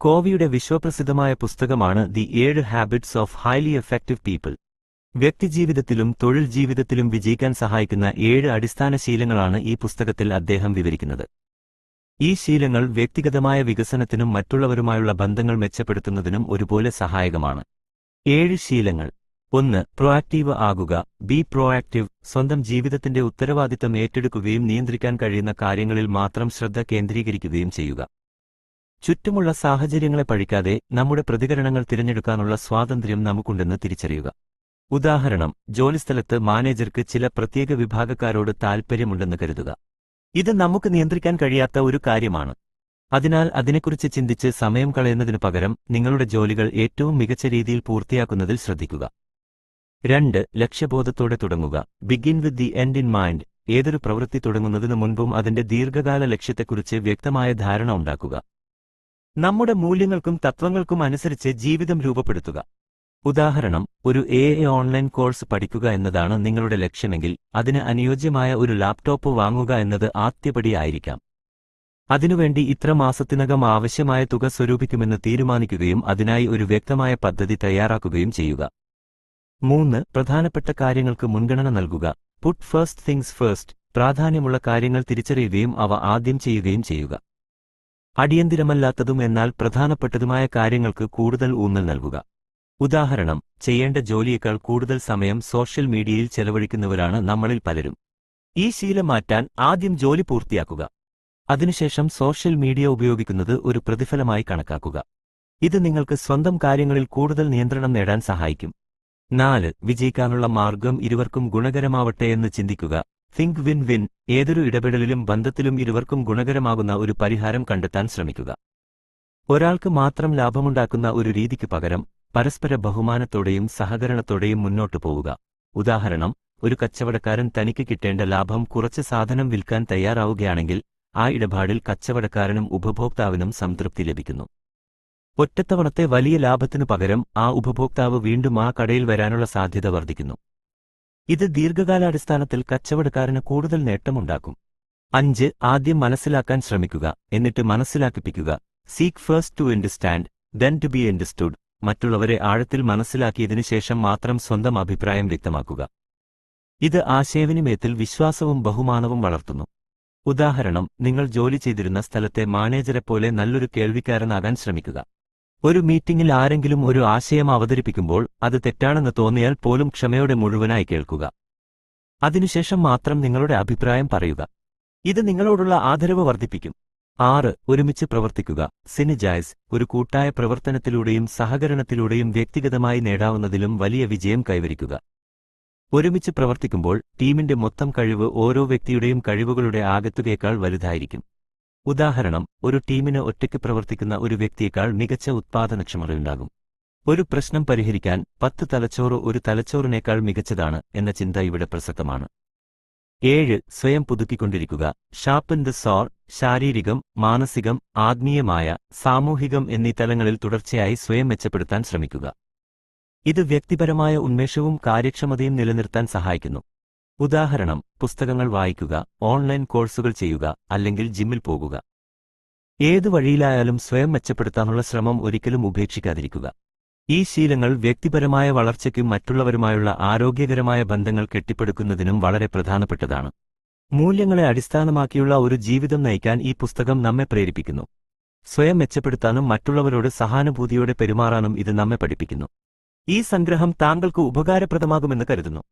കോവിയുടെ വിശ്വപ്രസിദ്ധമായ പുസ്തകമാണ് ദി ഏഴ് habits of highly effective people. വ്യക്തിജീവിതത്തിലും തൊഴിൽ ജീവിതത്തിലും വിജയിക്കാൻ സഹായിക്കുന്ന ഏഴ് അടിസ്ഥാന ശീലങ്ങളാണ് ഈ പുസ്തകത്തിൽ അദ്ദേഹം വിവരിക്കുന്നത്. ഈ ശീലങ്ങൾ വ്യക്തിഗതമായ വികസനത്തിനും മറ്റുള്ളവരുമായുള്ള ബന്ധങ്ങൾ മെച്ചപ്പെടുത്തുന്നതിനും ഒരുപോലെ സഹായകമാണ്. ഏഴ് ശീലങ്ങൾ. ഒന്ന് പ്രോആക്റ്റീവ് ആകുക. ബി പ്രോആക്റ്റീവ് സ്വന്തം ജീവിതത്തിന്റെ ഉത്തരവാദിത്തം ഏറ്റെടുക്കുകയും നിയന്ത്രിക്കാൻ കഴിയുന്ന കാര്യങ്ങളിൽ മാത്രം ശ്രദ്ധ കേന്ദ്രീകരിക്കുകയും ചെയ്യുക. ചുറ്റുമുള്ള സാഹചര്യങ്ങളെ പഴിക്കാതെ നമ്മുടെ പ്രതികരണങ്ങൾ തിരഞ്ഞെടുക്കാനുള്ള സ്വാതന്ത്ര്യം നമുക്കുണ്ടെന്ന് തിരിച്ചറിയുക. ഉദാഹരണം ജോലിസ്ഥലത്ത് മാനേജർക്ക് ചില പ്രത്യേക വിഭാഗക്കാരോട് താൽപ്പര്യമുണ്ടെന്ന് കരുതുക. ഇത് നമുക്ക് നിയന്ത്രിക്കാൻ കഴിയാത്ത ഒരു കാര്യമാണ്. അതിനാൽ അതിനെക്കുറിച്ച് ചിന്തിച്ച് സമയം കളയുന്നതിനു പകരം നിങ്ങളുടെ ജോലികൾ ഏറ്റവും മികച്ച രീതിയിൽ പൂർത്തിയാക്കുന്നതിൽ ശ്രദ്ധിക്കുക. രണ്ട് ലക്ഷ്യബോധത്തോടെ തുടങ്ങുക. Begin with the end in mind ഏതൊരു പ്രവൃത്തി തുടങ്ങുന്നതിനു മുൻപും അതിന്റെ ദീർഘകാല ലക്ഷ്യത്തെക്കുറിച്ച് വ്യക്തമായ ധാരണ ഉണ്ടാക്കുക. നമ്മുടെ മൂല്യങ്ങൾക്കും തത്വങ്ങൾക്കും അനുസരിച്ച് ജീവിതം രൂപപ്പെടുത്തുക. ഉദാഹരണം ഒരു എ ഓൺലൈൻ കോഴ്സ് പഠിക്കുക എന്നതാണ് നിങ്ങളുടെ ലക്ഷ്യമെങ്കിൽ അതിന് അനുയോജ്യമായ ഒരു ലാപ്ടോപ്പ് വാങ്ങുക എന്നത് ആദ്യപടിയായിരിക്കാം അതിനുവേണ്ടി ഇത്ര മാസത്തിനകം ആവശ്യമായ തുക സ്വരൂപിക്കുമെന്ന് തീരുമാനിക്കുകയും അതിനായി ഒരു വ്യക്തമായ പദ്ധതി തയ്യാറാക്കുകയും ചെയ്യുക. മൂന്ന് പ്രധാനപ്പെട്ട കാര്യങ്ങൾക്ക് മുൻഗണന നൽകുക. പുട്ട് ഫസ്റ്റ് തിങ്സ് ഫസ്റ്റ് പ്രാധാന്യമുള്ള കാര്യങ്ങൾ തിരിച്ചറിയുകയും അവ ആദ്യം ചെയ്യുകയും ചെയ്യുക. അടിയന്തിരമല്ലാത്തതും എന്നാൽ പ്രധാനപ്പെട്ടതുമായ കാര്യങ്ങൾക്ക് കൂടുതൽ ഊന്നൽ നൽകുക. ഉദാഹരണം ചെയ്യേണ്ട ജോലിയേക്കാൾ കൂടുതൽ സമയം സോഷ്യൽ മീഡിയയിൽ ചെലവഴിക്കുന്നവരാണ് നമ്മളിൽ പലരും. ഈ ശീലം മാറ്റാൻ ആദ്യം ജോലി പൂർത്തിയാക്കുക. അതിനുശേഷം സോഷ്യൽ മീഡിയ ഉപയോഗിക്കുന്നത് ഒരു പ്രതിഫലമായി കണക്കാക്കുക. ഇത് നിങ്ങൾക്ക് സ്വന്തം കാര്യങ്ങളിൽ കൂടുതൽ നിയന്ത്രണം നേടാൻ സഹായിക്കും. നാല് വിജയിക്കാനുള്ള മാർഗം ഇരുവർക്കും ഗുണകരമാവട്ടെ എന്ന് ചിന്തിക്കുക. തിങ്ക് വിൻ വിൻ ഏതൊരു ഇടപെടലിലും ബന്ധത്തിലും ഇരുവർക്കും ഗുണകരമാകുന്ന ഒരു പരിഹാരം കണ്ടെത്താൻ ശ്രമിക്കുക. ഒരാൾക്ക് മാത്രം ലാഭമുണ്ടാക്കുന്ന ഒരു രീതിക്ക് പകരം പരസ്പര ബഹുമാനത്തോടെയും സഹകരണത്തോടെയും മുന്നോട്ടു പോവുക. ഉദാഹരണം ഒരു കച്ചവടക്കാരൻ തനിക്ക് കിട്ടേണ്ട ലാഭം കുറച്ച് സാധനം വിൽക്കാൻ തയ്യാറാവുകയാണെങ്കിൽ ആ ഇടപാടിൽ കച്ചവടക്കാരനും ഉപഭോക്താവിനും സംതൃപ്തി ലഭിക്കുന്നു. ഒറ്റത്തവണത്തെ വലിയ ലാഭത്തിനു പകരം ആ ഉപഭോക്താവ് വീണ്ടും ആ കടയിൽ വരാനുള്ള സാധ്യത വർദ്ധിക്കുന്നു. ഇത് ദീർഘകാലാടിസ്ഥാനത്തിൽ കച്ചവടക്കാരന് കൂടുതൽ നേട്ടമുണ്ടാക്കും. അഞ്ച് ആദ്യം മനസ്സിലാക്കാൻ ശ്രമിക്കുക എന്നിട്ട് മനസ്സിലാക്കിപ്പിക്കുക. Seek first to understand then to be understood മറ്റുള്ളവരെ ആഴത്തിൽ മനസ്സിലാക്കിയതിനു ശേഷം മാത്രം സ്വന്തം അഭിപ്രായം വ്യക്തമാക്കുക. ഇത് ആശയവിനിമയത്തിൽ വിശ്വാസവും ബഹുമാനവും വളർത്തുന്നു. ഉദാഹരണം നിങ്ങൾ ജോലി ചെയ്തിരുന്ന സ്ഥലത്തെ മാനേജരെപ്പോലെ നല്ലൊരു കേൾവിക്കാരനാകാൻ ശ്രമിക്കുക. ഒരു മീറ്റിംഗിൽ ആരെങ്കിലും ഒരു ആശയം അവതരിപ്പിക്കുമ്പോൾ അത് തെറ്റാണെന്ന് തോന്നിയാൽ പോലും ക്ഷമയോടെ മുഴുവനായി കേൾക്കുക. അതിനുശേഷം മാത്രം നിങ്ങളുടെ അഭിപ്രായം പറയുക. ഇത് നിങ്ങളോടുള്ള ആദരവ് വർദ്ധിപ്പിക്കും. ആറ് ഒരുമിച്ച് പ്രവർത്തിക്കുക. സിനിജായ്സ് ഒരു കൂട്ടായ പ്രവർത്തനത്തിലൂടെയും സഹകരണത്തിലൂടെയും വ്യക്തിഗതമായി നേടാവുന്നതിലും വലിയ വിജയം കൈവരിക്കുക. ഒരുമിച്ച് പ്രവർത്തിക്കുമ്പോൾ ടീമിന്റെ മൊത്തം കഴിവ് ഓരോ വ്യക്തിയുടെയും കഴിവുകളുടെ ആകത്തുകയേക്കാൾ വലുതായിരിക്കും. ഉദാഹരണം ഒരു ടീമിന് ഒറ്റയ്ക്ക് പ്രവർത്തിക്കുന്ന ഒരു വ്യക്തിയേക്കാൾ മികച്ച ഉത്പാദനക്ഷമതയുണ്ടാകും. ഒരു പ്രശ്നം പരിഹരിക്കാൻ പത്ത് തലച്ചോറ് ഒരു തലച്ചോറിനേക്കാൾ മികച്ചതാണ് എന്ന ചിന്ത ഇവിടെ പ്രസക്തമാണ്. ഏഴ് സ്വയം പുതുക്കിക്കൊണ്ടിരിക്കുക. ഷാപ്പൻ ദ സോർ ശാരീരികം മാനസികം ആത്മീയമായ സാമൂഹികം എന്നീ തലങ്ങളിൽ തുടർച്ചയായി സ്വയം മെച്ചപ്പെടുത്താൻ ശ്രമിക്കുക. ഇത് വ്യക്തിപരമായ ഉന്മേഷവും കാര്യക്ഷമതയും നിലനിർത്താൻ സഹായിക്കുന്നു. ഉദാഹരണം പുസ്തകങ്ങൾ വായിക്കുക ഓൺലൈൻ കോഴ്സുകൾ ചെയ്യുക അല്ലെങ്കിൽ ജിമ്മിൽ പോകുക. ഏതു വഴിയിലായാലും സ്വയം മെച്ചപ്പെടുത്താനുള്ള ശ്രമം ഒരിക്കലും ഉപേക്ഷിക്കാതിരിക്കുക. ഈ ശീലങ്ങൾ വ്യക്തിപരമായ വളർച്ചയ്ക്കും മറ്റുള്ളവരുമായുള്ള ആരോഗ്യകരമായ ബന്ധങ്ങൾ കെട്ടിപ്പടുക്കുന്നതിനും വളരെ പ്രധാനപ്പെട്ടതാണ്. മൂല്യങ്ങളെ അടിസ്ഥാനമാക്കിയുള്ള ഒരു ജീവിതം നയിക്കാൻ ഈ പുസ്തകം നമ്മെ പ്രേരിപ്പിക്കുന്നു. സ്വയം മെച്ചപ്പെടുത്താനും മറ്റുള്ളവരോട് സഹാനുഭൂതിയോടെ പെരുമാറാനും ഇത് നമ്മെ പഠിപ്പിക്കുന്നു. ഈ സംഗ്രഹം താങ്കൾക്ക് ഉപകാരപ്രദമാകുമെന്ന് കരുതുന്നു.